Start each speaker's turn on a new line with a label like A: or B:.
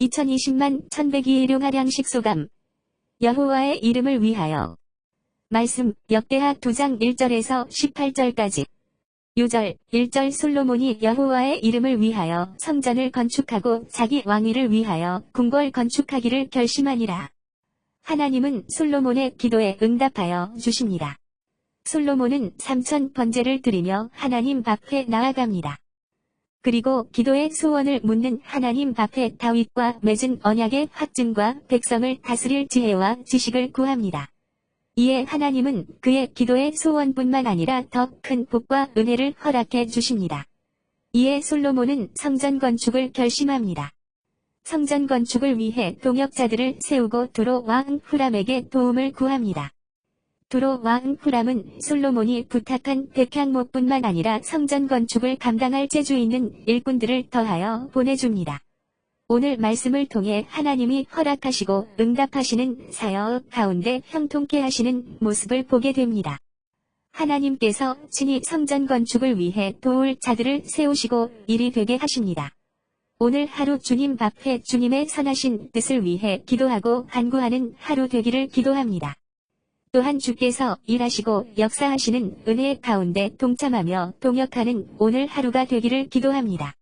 A: 2020만 1102 일용 하량식 소감 여호와의 이름을 위하여 말씀 역대하 9장 1절에서 18절까지 요절 1절 솔로몬이 여호와의 이름을 위하여 성전을 건축하고 자기 왕위를 위하여 궁궐 건축하기를 결심하니라. 하나님은 솔로몬의 기도에 응답하여 주십니다. 솔로몬은 삼천 번제를 드리며 하나님 앞에 나아갑니다. 그리고 기도의 소원을 묻는 하나님 앞에 다윗과 맺은 언약의 확증과 백성을 다스릴 지혜와 지식을 구합니다. 이에 하나님은 그의 기도의 소원뿐만 아니라 더 큰 복과 은혜를 허락해 주십니다. 이에 솔로몬은 성전 건축을 결심합니다. 성전 건축을 위해 동역자들을 세우고 도로 왕 후람에게 도움을 구합니다. 도로 왕 후람은 솔로몬이 부탁한 백향목뿐만 아니라 성전 건축을 감당할 재주 있는 일꾼들을 더하여 보내줍니다. 오늘 말씀을 통해 하나님이 허락하시고 응답하시는 사역 가운데 형통케 하시는 모습을 보게 됩니다. 하나님께서 친히 성전 건축을 위해 도울 자들을 세우시고 일이 되게 하십니다. 오늘 하루 주님 앞에 주님의 선하신 뜻을 위해 기도하고 간구하는 하루 되기를 기도합니다. 또한 주께서 일하시고 역사하시는 은혜 가운데 동참하며 동역하는 오늘 하루가 되기를 기도합니다.